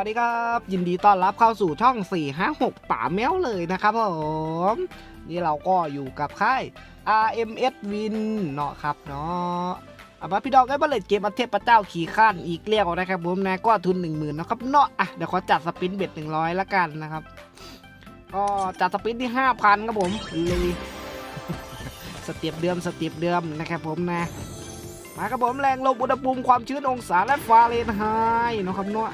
วัสดีครับ ยินดีต้อนรับเข้าสู่ช่อง 4 5 6 ป่าแมวเลยนะครับผม นี่เราก็อยู่กับค่าย RMS Win เนาะครับเนาะเอามาพี่ดอกได้บัลเลตเกมอันเทพเจ้าขี่ข้านอีกเรียกนะครับผมนะก็ทุน 1 0,000นะครับเนาะอะเดี๋ยวขอจัดสปินเบ็ด100 ละกันนะครับ ก็จัดสปินที่ 5,000ครับผมเลยสเตียบเดิมสเตียบเดิมนะครับผมนะมาครับผมแรงลมอุณหภูมิความชื้นองศาและฟาเรนไฮต์นะครับเนาะ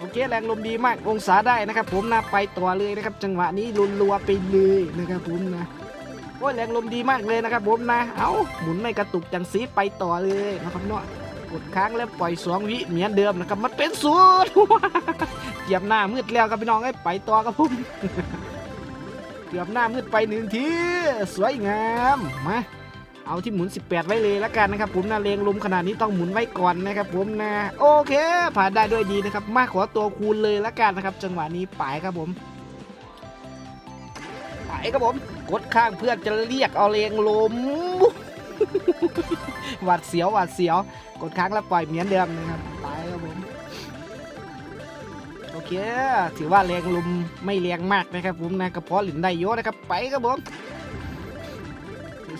โอเคแรงลมดีมากองศาได้นะครับ ผมนะไปต่อเลยนะครับ จังหวะนี้ลุนรัวไปเลยนะครับผมนะโอ้แรงลมดีมากเลยนะครับผมนะ เอาหมุนไม่กระตุกจังสีไปต่อเลยนะครับเนาะกดค้างแล้วปล่อยสองวิเหมือนเดิมนะครับ มันเป็นศูนย์เกียบหน้ามืดแล้วครับพี่น้องไอ้ไปต่อครับผมเกือบหน้ามืดไปหนึ่งที สวยงาม มา เอาที่หมุน 18 ไว้เลยแล้วกันนะครับผมนะเลงลมขนาดนี้ต้องหมุนไว้ก่อนนะครับผมนะโอเค ผ่านได้ด้วยดีนะครับ มาขอตัวคูณเลยแล้วกันนะครับ จังหวะนี้ไปครับผมไปครับผมกดข้างเพื่อนจะเรียกเอาเลงลมหวัดเสียวหวัดเสียว กดค้างแล้วปล่อยเหมือนเดิมนะครับไปครับผมโอเคถือว่าแรงลมไม่แรงมากนะครับผมนะกระเพาะหลินได้เยอะนะครับไปครับผม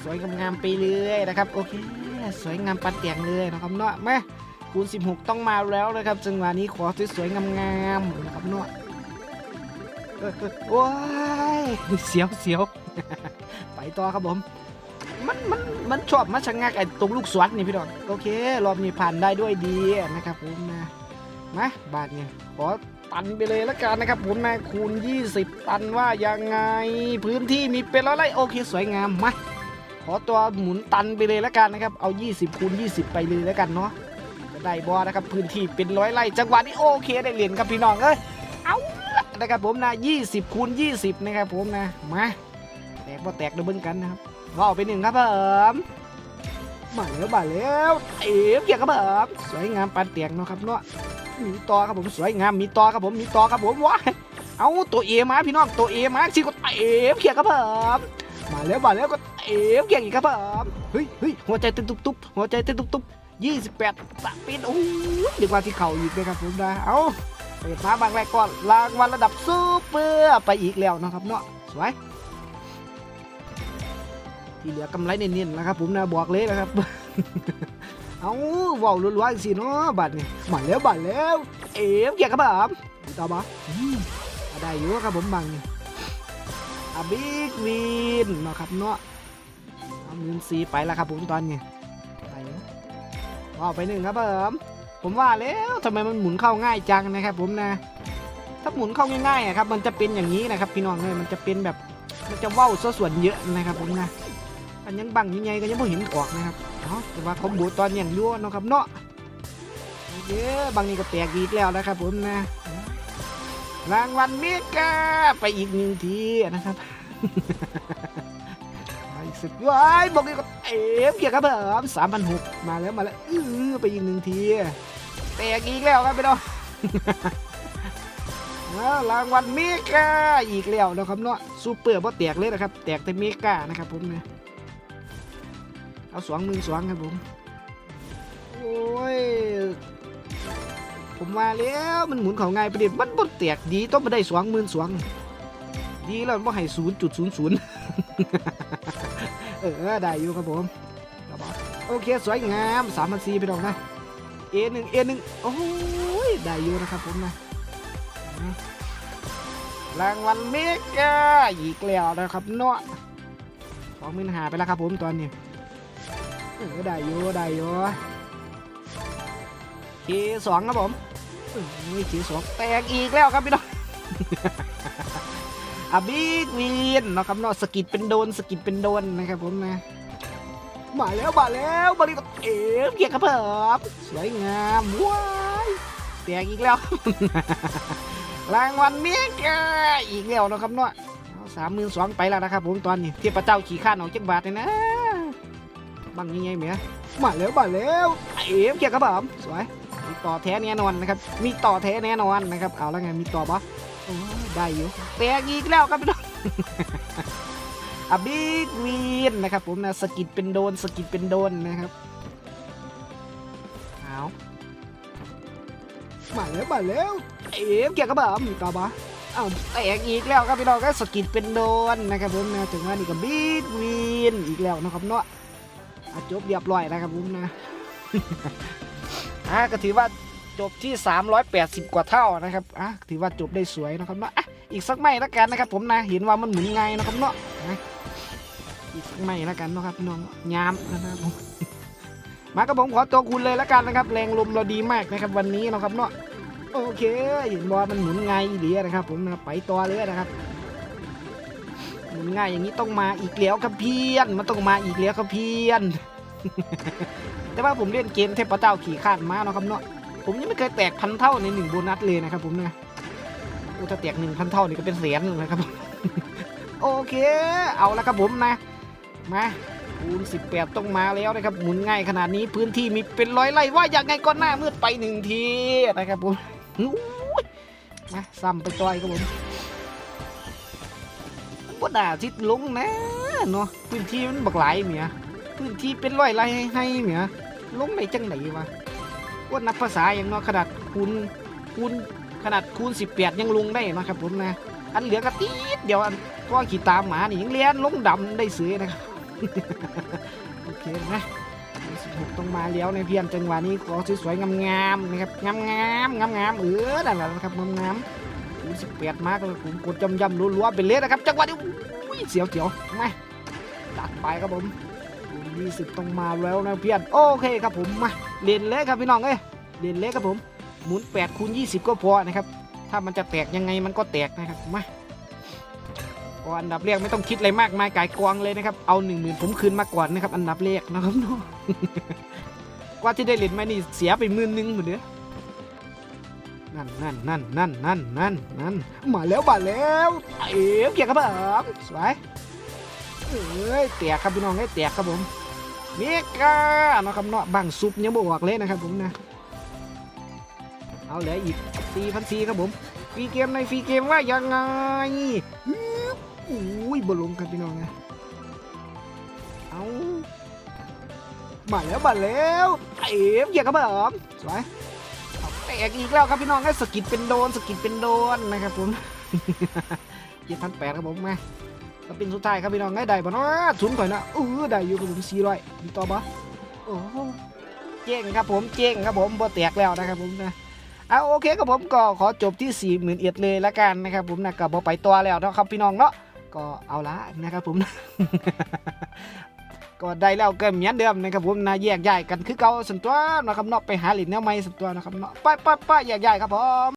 สวยงามๆไปเลยนะครับโอเคสวยงามปัดเตียงเลยนะครับเนาะมาคูณ 16 ต้องมาแล้วนะครับจังหวะนี้ขอสวยๆงามๆนะครับเนาะเออเออโอ้ยเสียวเสียวไปต่อครับผมมันมันมันชอบมาชะงักไอ้ตรงลูกสวนนี่พี่ดอนโอเค รอบนี้ผ่านได้ด้วยดีนะครับผมนะมาบาทเนี่ยขอตันไปเลยแล้วกันนะครับผมนะคูณ 20 ตันว่ายังไง พื้นที่มีเป็นร้อยไร่โอเค สวยงามมา อตัวหมุนตันไปเลยแล้วกันนะครับ เอา 20คูณ20 ไปเลยแล้วกันเนาะจะได้บอนะครับ พื้นที่เป็นร้อยไร่จังหวะนี้โอเคได้เหรียญครับพี่น้องเอ้ยเอาละนะครับผมนะ20คูณ20 นะครับผมนะมาแตกบ่แตกเดี๋ยวเบิ่งกันนะครับว่าเอาไปหนึ่งครับผมมาแล้วมาแล้วเอ๋เกียร์ครับผมสวยงามปานเตียงเนาะครับเนาะมีต่อครับผมสวยงามมีต่อครับผมมีต่อครับผมว้าเอาตัวเอมาพี่น้องตัวเอมาสิก็เอ๋เกียร์ครับผม มาแล้วมาแล้วก็เอ๋เก่งอีกครับผมเฮ้ยเฮ้ยหัวใจเต้นตุบๆหัวใจเต้นตุบๆยี่สิบแปดสปีนโอ้ยดีกว่าที่เข่าอีกนะครับผมนะเอาเปิดมาบางแรกก่อนรางวัลระดับซูเปอร์ไปอีกแล้วนะครับเนาะสวยที่เหลือกำไรเน้นๆนะครับผมนะบอกเลยนะครับ เอาว้าวล้วนๆสิเนาะบัตรนี่ยมาแล้วบัตรแล้ว เอ๋เก่งครับผมต่อมาได้อยู่ครับผมบางนี่ อาบิ๊กวินเนาะครับเนาะเอาเงินซีไปแล้วครับผมตอนนี้ไปนะว้าวไปหนึ่งครับผมผมว่าแล้วทำไมมันหมุนเข้าง่ายจังนะครับ ผมนะ ถ้าหมุนเข้าง่ายๆอะครับ มันจะเป็นอย่างนี้นะครับ พี่น้องเลยมันจะเป็นแบบมันจะว้าซะส่วนเยอะนะครับ ผมนะอันยังบังยังไงก็ยังไม่เห็นออกนะครับเนาะแต่ว่าคอมโบตอนอย่างยั่วเนาะครับเนาะโอเคบางนี้ก็แตกอีกแล้วนะครับผมนะ รางวัลเมกาไปอีกหนึ่งทีนะครับมาอีกสิบว้ายบอกเลยก็เอ๋เกียร์ครับผมสามพันหกมาแล้วมาแล้วอื้อไปอีกหนึ่งทีแตกอีกแล้วครับพี่น้องอ้าวรางวัลเมกาอีกแล้วนะครับเนาะซูเปอร์บ่แตกเลยนะครับ แตกแต่เมกานะครับผมเนี่ยเอาสองหมื่นสองครับผม โอ้ย ผมมาแล้วมันหมุนเขาง่ายประเด็นมันบ่แตกดีต้องมาได้สองมื่นสองดีแล้วมันให้ศูนย์จุดศูนย์ศูนย์เออได้อยู่ครับผมครับผมโอเคสวยงามสามพันสี่ไปดองนะเอหนึ่งเอหนึ่งโอ้ยได้อยู่นะครับผมนะรางวัลเมกาอีกแล้วนะครับเนาะสองหมื่นหาไปแล้วครับผมตอนนี้เออได้อยู่ได้อยู่ทีสองครับผม นี่ขีสองแตกอีกแล้วครับพี่น้องอาบิ๊กวินเนาะครับเนาะสกิดเป็นโดนสกิดเป็นโดนนะครับผมนะมาแล้วมาแล้วบริกเอ๋เกียร์ครับผมสวยงามว้ายแตกอีกแล้วรางวัลเมียกอีกแล้วเนาะครับเนาะสามหมื่นสองไปแล้วนะครับผมตอนนี้เทียบพระเจ้าขี่ข้าหนออกจากบาทเลยนะบังยังไงเมียมาแล้วมาแล้วเอ๋เกียร์ครับผมสวย มีต่อแท้แน่นอนนะครับ มีต่อแท้แน่นอนนะครับ เอาแล้วไง มีต่อปะได้อยู่แตกอีกแล้วครับพี่น้องอะบิ๊กวีนนะครับผมนะสกิดเป็นโดนสกิดเป็นโดนนะครับเอามาแล้วมาแล้วเอ๋เกี่ยวกับบ่มีต่อบ่เอ้าแตกอีกแล้วครับพี่น้องก็สกิดเป็นโดนนะครับผมนะถึงว่านี่ก็บีดวินอีกแล้วนะครับเนาะจบเรียบร้อยนะครับผมนะ อะก็ถือว่าจบที่ 380 กว่าเท่านะครับอะถือว่าจบได้สวยนะครับเนาะอะอีกสักไม่ละกันนะครับ ผมนะเห็นว่ามันหมุนไงนะครับเนาะอีกสักไม่ละกันนะครับน้องยามนะครับผมมากับผมขอตัวคุณเลยละกันนะครับ แรงลมเราดีมากนะครับวันนี้นะครับเนาะโอเคเห็นว่ามันหมุนไงอีเดียนะครับ ผมนะไปต่อเลยนะครับหมุนง่ายอย่างนี้ต้องมาอีกแล้วครับเพี้ยนมันต้องมาอีกแล้วครับเพี้ยน แต่ว่าผมเล่นเกมเทพเจ้าขี่ข้านม้าเนาะครับเนาะผมยังไม่เคยแตกพันเท่าในหนึ่งโบนัสเลยนะครับผมนี่ยโอ้ถ้าแตกหนึ่งพันเท่านี่ก็เป็นแสนเลยนะครับ โอเค เอาละครับผมนะ มาคูณ18 ต้องมาแล้วนะครับ หมุนง่ายขนาดนี้พื้นที่มีเป็นร้อยไร่ว่าอย่างไงก็หน้ามืดไปหนึ่งทีนะครับผมอู้ยมาซ้ำไปต่อยครับผมว่ด่าทิศลงนะเนาะพื้นที่มันบักหลายเมีย พื้นที่เป็นร้อยไร่ให้ให้เมียลงในจังไหนวะว่านับภาษาอย่างเนาะขนาดคูณคูณขนาดคูณ18 ยังลงได้นะครับผมนะ อันเหลือกระตีดเดียวอันก็ขี่ตามหมานี่ยังเลี้ยนลงดำได้เสือนะครับโอเคนะ16ต้องมาแล้วในเพียนจังหวะนี้ขอสวยๆงามๆนะครับงามๆงามๆเออนั่นแหละนะครับงามๆคูณ18 มากเลยผมกดจำๆรัวๆไปเลยนะครับ จังหวะนี้อุ้ยเสียวๆมาตัดไปครับผม คูณ20ต้องมาแล้วนะเพียนโอเคครับผมมาเล่นเลยครับพี่น้องเอ้ยเล่นเลยครับผมหมุน8คูณ20ก็พอนะครับถ้ามันจะแตกยังไงมันก็แตกนะครับมาก็อันดับแรกไม่ต้องคิดอะไรมากมายไก่กวางเลยนะครับเอาหนึ่งหมื่นผมคืนมาก่อนนะครับอันดับแรกนะครับเนาะกว่าที่ได้เหรียญมานี่เสียไปหมื่นหนึ่งเหมือนเดิมนั่นนั่นนั่นนั่นนั่นนั่นนั่นมาแล้วมาแล้วเอ๋เกี่ยวกับผมสวย เอ้ยแตกครับพี่น้องเอ้แตกครับผมเมกานะครับเนาะบังซุปยังบอกเลยนะครับผมนะเอาเหลืออีก4 0 0ครับผมฟรีเกมในฟรีเกมว่ายังไงอุ้ยบอลลงครับพี่น้องนะเอามาแล้วมาแล้วเอ๋มอย่าครับผมสวยเอาแตกอีกแล้วครับพี่น้องให้สกิดเป็นโดนสกิดเป็นโดนนะครับผมเจ็ดพันแปดครับผมมา ก็เป็นสุดท้ายครับพี่น้องให้ได้บ่เนาะทุนก่อนนะเออได้อยู่ครับผมสี่ร้อยมีต่อบ่โอ้เจ๊งครับผมเจ๊งครับผมบ่แตกแล้วนะครับผมนะเอาโอเคครับผมก็ขอจบที่4ี่หมื่นเอ็ดเลยละกันนะครับผมนะก็บอไปตัวแล้วเนาะครับพี่น้องเนาะก็เอาละนะครับผมก็ได้แล้วก็เหมือนเดิมนะครับผมนะแยกย้ายกันคือเก่าสันตัวนะครับเนาะไปหาหลินแนวใหม่สันตัวนะครับเนาะไปไปไปแยกย้ายครับผม